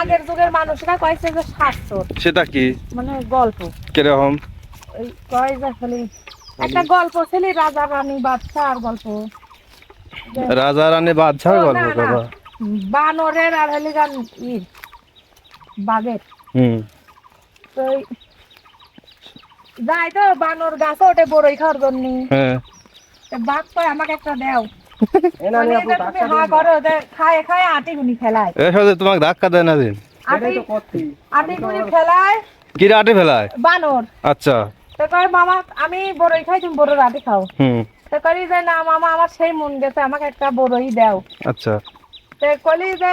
আগের যুগের মানুষরা কয়েছে যে শাস্ত্র সেটা কি? মানে গল্প। কীরকম? ওই কয় যে খালি একটা গল্প ছিল রাজা রানী বাদশার গল্প। রাজা রানী বাদশার গল্প না, না। কথা বানরের আর হলে গান ই বাঘের। হুম। তো যাই তো বানর গাছে ওঠে বড়ই খাওয়ার জন্য। হ্যাঁ। বাঘ কয় আমাকে একটা দেও। মানে তোমাকে ধাক্কা দেয় না দিন। আটি ফেলায়। বানর। আচ্ছা। মামা আমি বড়ই খাই তুমি বড় রাতে খাও। হুম। তো কলি যে না মামা আমার সেই মন গেছে আমাকে একটা বড়ই দাও। আচ্ছা। তো কলি যে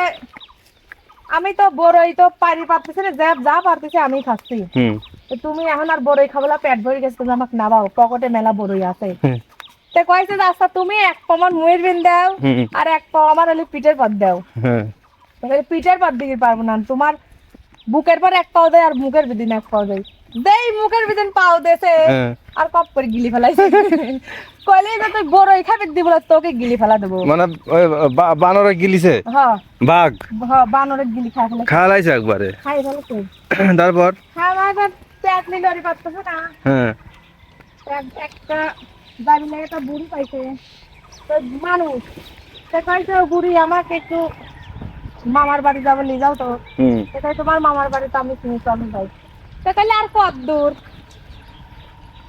আমি তো বড়ই তো পারি পারতেছি না যা যা পারতেছি আমি খাচ্ছি। হুম। তুমি এখন আর বড়ই খাবলা পেট ভরে গেছে তুমি আমাকে নাবাও পকেটে মেলা বড়ই আছে। হুম। তো কয়েছে যে আচ্ছা তুমি এক পা আমার মুয়ের বিন দাও আর এক পা আমার হলে পিঠের পাত দাও। হ্যাঁ। পিঠের পাত দিতে পারব না তোমার বুকের পর এক পাও দেয় আর মুখের বিদিন এক পাও দেয়। দেই মুখের বিদিন পাও দেছে। হ্যাঁ। আর কপ করে গিলি ফেলাইছে। কইলে যে তুই বড়ই খাবি দিব তোকে গিলি ফেলা দেবো। মানে বানরে গিলিছে? হ্যাঁ। বাঘ? হ্যাঁ বানরের গিলি খাই ফেলে খালাইছে একবারে? খাই ফেলেছে তারপর? না। হ্যাঁ। এক- একটা লাগে একটা বুড়ি পাইছে। তো মানুষ সে কইছে "ও বুড়ি আমাকে একটু মামার বাড়ি যাব নিয়ে যাও তো। হুম। সে কই তোমার মামার বাড়ি তো আমি চিনি চলো যাই সে কইলে আর কত দূর?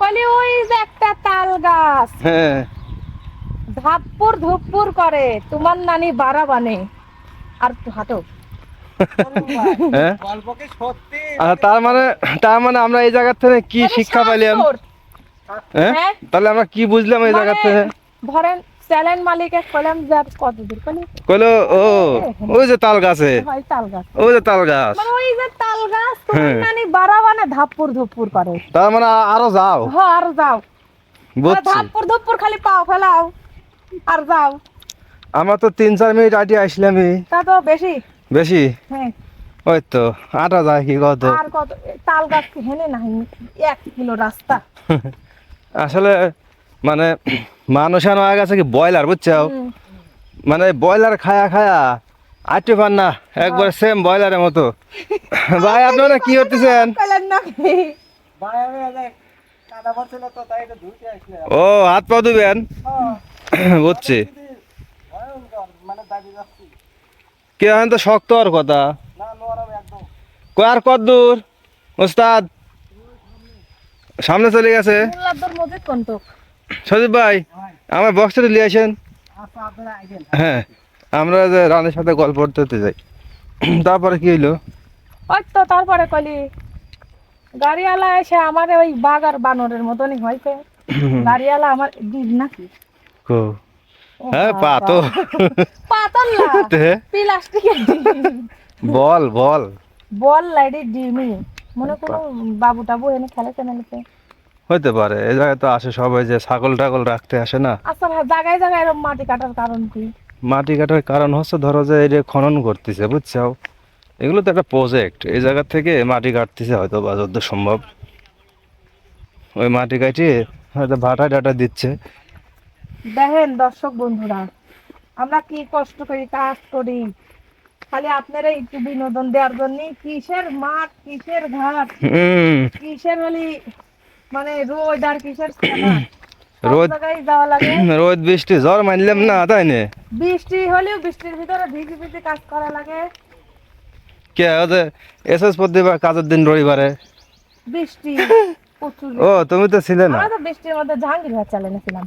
কইলে ওই যে একটা তাল গাছ। হ্যাঁ। ধাপ্পুর ধুপ্পুর করে তোমার নানি বাড়া বানে। আর হাঁটো। হ্যাঁ। তার মানে তার মানে আমরা এই জায়গা থেকে কি শিক্ষা পাইলাম। হ্যাঁ? হ্যাঁ? তাহলে আমরা কি বুঝলাম এই জায়গা মানে থেকে ধরেন চ্যালেঞ্জ মালিকে কইলাম যে আর কত দূর কইলে? কইলো ও ওই যে তাল গাছে হয় তাল গাছ ওই যে তাল গাছ মানে ওই যে তাল গাছ তোমার হ্যাঁ। নানি বাড়া বানে করে। তার মানে আরও যাও। হ আর যাও। বুঝছি। ধাপ্পুর ধুপ্পুর খালি পাও ফেলাও আর যাও। আমার তো তিন চার মিনিট আগে আসলামই তা তো বেশি। বেশি? হ্যাঁ। ওই তো আটা যায় কি কত? আর কত তাল গাছ কি হেনে নাই এক কিলো রাস্তা। আসলে মানে মানুষের হয়ে গেছে কি ব্রয়লার বুঝছ? মানে ব্রয়লার খায়া খায়া আটতে পার না একবার সেম ব্রয়লারের মতো। ভাই আপনারা কি করতেছেন? ও হাত পা ধুবেন? বুঝছি। কে তো শক্ত আর কথা। কই আর কত দূর? ওস্তাদ। সামনে চলে গেছে। মোল্লাদ্দর কোন তো? সজীব ভাই আমার বক্সটা নিয়ে আসেন। হ্যাঁ আমরা যে রানের সাথে গল্প করতে যাই। তারপরে কি হইল? ওই তো তারপরে কলি গাড়িওয়ালা এসে আমার ওই বাঘ আর বানরের মতনই হয়েছে গাড়িওয়ালা আমার ডিম নাকি? কো? হ্যাঁ পা বাবা। তো পাতল না প্লাস্টিকের বল বল। বল লাইডি ডিমই। মনে কোনো বাবু টাবু এনে মেলেছে হইতে পারে। এই জায়গায় তো আসে সবাই যে ছাগল টাগল রাখতে আসে না। আচ্ছা ভাই জায়গায় জায়গায় এরকম মাটি কাটার কারণ কি? মাটি কাটার কারণ হচ্ছে ধরো যে এই যে খনন করতেছে বুঝছ এগুলো তো একটা প্রজেক্ট এই জায়গা থেকে মাটি কাটতেছে হয়তো বা যত সম্ভব। ওই মাটি কাটিয়ে হয়তো ভাটা টাটা দিচ্ছে। দেখেন দর্শক বন্ধুরা আমরা কি কষ্ট করি কাজ করি খালি আপনারা একটু বিনোদন দেওয়ার জন্য কিসের মাঠ কিসের ঘাট? কিসের হলি মানে রোদ আর কিসের রোদ। রোদ বৃষ্টি জ্বর মানলাম না তাই না? বৃষ্টি হলেও বৃষ্টির ভিতরে ভিজে ভিজে কাজ করা লাগে। কে ওদের এসএস প্রতিবার কাজের দিন রবিবারে। বৃষ্টি ও তুমি তো ছিলে না। আমরা তো বৃষ্টির মধ্যে জাহাঙ্গীর ভাই চালিয়েছিলাম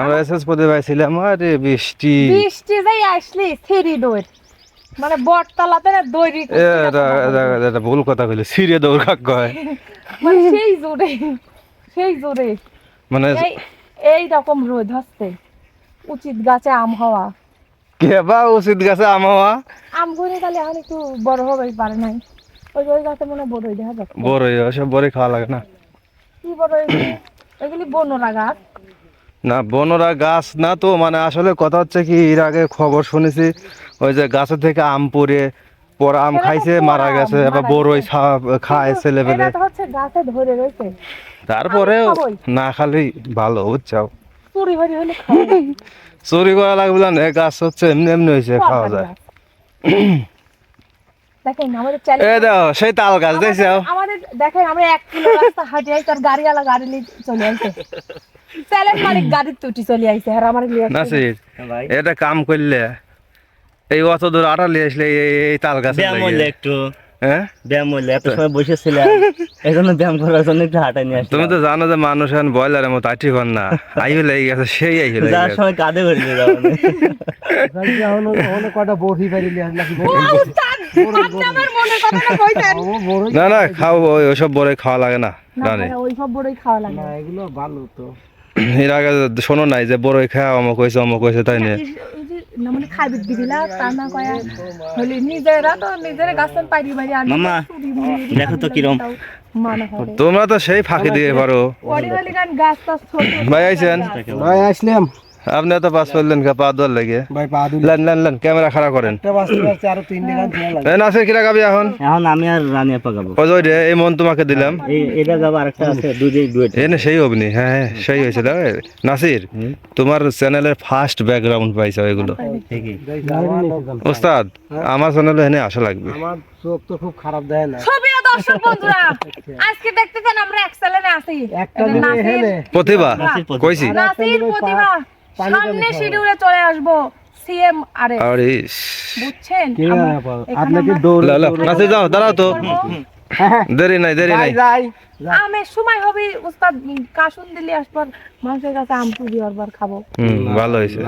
আমরা এসএস প্রতিবার ছিলাম আরে বৃষ্টি। বৃষ্টি যাই আসলি থ্রি দৌড়। মানে বটতলাতে না দৌড়ি এটা- ভুল কথা কইলে সিরিয়ে দৌড় কাক কয়। মানে সেই জোরে সেই জোরে। মানে এই রকম রোদ হচ্ছে। উচিত গাছে আম হওয়া। কে বা উচিত গাছে আমা আম ঘুরে গেলে এখন একটু বড় হবে পারে নাই। ওই ওই গাছে মনে বড়ই দেখা যাচ্ছে। বড় সব বড় খাওয়া লাগে না। কি বড় এগুলি? এগুলি বনরা গাছ না বনরা গাছ না তো মানে আসলে কথা হচ্ছে কি এর আগে খবর শুনেছি ওই যে গাছের থেকে আম পড়ে পর আম খাইছে মারা গেছে এবার মারা বড়ই খায় ছেলে পেলে এটা তো হচ্ছে গাছে ধরে রয়েছে। তারপরেও না খালি ভালো বুঝছাও চুরি করা লাগবে না গাছ হচ্ছে এমনি এমনি হয়েছে খাওয়া যায়। সেই তাল গাছ দেখছ? আমাদের দেখেন আমরা এক কিলো রাস্তা হাঁটি আর গাড়িওয়ালা গাড়ি নিয়ে চলে আইছে মালিক গাড়ির তুটি চলে আইছে আর আমার লিয়ে আসছে। নাসির হ্যাঁ এটা কাম করলে এই অত দূর আটা আসলে এই এই তাল গাছ ব্যায়াম হইলে একটু। হ্যাঁ? ব্যায়াম হইলে এত সময় বসেছিলাম এই জন্য ব্যায়াম করার জন্য একটু হাঁটা নিয়ে আসলাম। তুমি তো জানো যে মানুষ এখন ব্রয়লারের মতো কর না আই হলে গেছে সেই আই হলে যার সময় কাঁধে নিয়ে যাব আমার মনের না না খাও ওই ওসব বড় খাওয়া লাগে না ওইসব বড়ই খাওয়া লাগে না। এর আগে শোনো নাই যে বড়ই খাওয়া অমুক হয়েছে অমুক হয়েছে তাই নিয়ে না? মানে খাইবে দিলা তা না কয়া হলে নিজেরা তো নিজেরা গাছের পাইরি বাড়ি আনি মামা, দেখো তো কিরম। মানে তোমরা তো সেই ফাঁকি দিয়ে পারো। ভাই আইছেন? ভাই আসলাম। আপনি তো পাস করলেন কা পা দর লেগে। ভাই পা দুই লেন লেন লেন ক্যামেরা খারাপ করেন। একটা বাঁচতে বাঁচতে আরও গান ছেড়ে লাগে এই নাসির কিরা গাবি এখন? এখন আমি আর রানী আপা গাবো ওই যে ওই এই মন তোমাকে দিলাম। এই এটা গাবো আরেকটা আছে দুধে ডুয়েট এনে সেই অবনি হ্যাঁ হ্যাঁ সেই হয়েছিল এ, নাসির তোমার চ্যানেলের ফার্স্ট ব্যাকগ্রাউন্ড পাইছো এগুলো। ঠিকই ওস্তাদ আমার চ্যানেলে এনে আসা লাগবে। আমার চোখ তো খুব খারাপ দেয় না। দর্শক বন্ধুরা আজকে দেখতেছেন আমরা এক্সেলেন্টে আছি একটা দিনে প্রতিভা প্রতিভা। কইছি। নাসির প্রতিভা। সামনে শিডিউলে চলে আসব সিএম আরে। আরে বুঝছেন? আপনাকে দৌড় লা, লা, নাসির যাও দাঁড়াও তো। করব। দেরি নাই দেরি নাই। যাই আমের সময় হবে উস্তাদ কাশুন দিলে আসবার মানুষের কাছে আম হবার খাব। ভালো হয়েছে।